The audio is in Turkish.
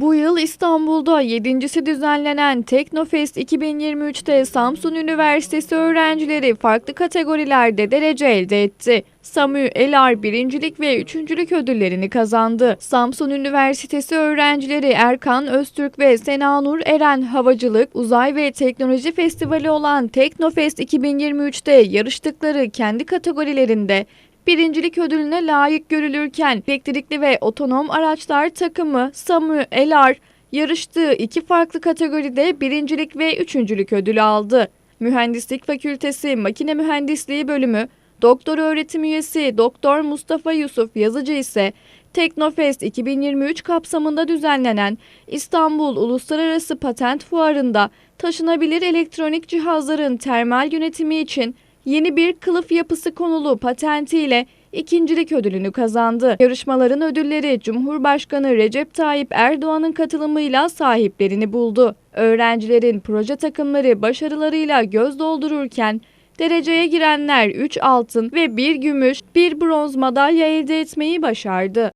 Bu yıl İstanbul'da 7.si düzenlenen Teknofest 2023'te Samsun Üniversitesi öğrencileri farklı kategorilerde derece elde etti. Samü Elar birincilik ve üçüncülük ödüllerini kazandı. Samsun Üniversitesi öğrencileri Erkan Öztürk ve Senanur Eren Havacılık, Uzay ve Teknoloji Festivali olan Teknofest 2023'te yarıştıkları kendi kategorilerinde birincilik ödülüne layık görülürken elektrikli ve otonom araçlar takımı Samu Elar yarıştığı iki farklı kategoride birincilik ve üçüncülük ödülü aldı. Mühendislik Fakültesi Makine Mühendisliği Bölümü Doktor öğretim üyesi Doktor Mustafa Yusuf Yazıcı ise Teknofest 2023 kapsamında düzenlenen İstanbul Uluslararası Patent Fuarı'nda taşınabilir elektronik cihazların termal yönetimi için yeni bir kılıf yapısı konulu patentiyle ikincilik ödülünü kazandı. Yarışmaların ödülleri Cumhurbaşkanı Recep Tayyip Erdoğan'ın katılımıyla sahiplerini buldu. Öğrencilerin proje takımları başarılarıyla göz doldururken dereceye girenler 3 altın ve 1 gümüş, 1 bronz madalya elde etmeyi başardı.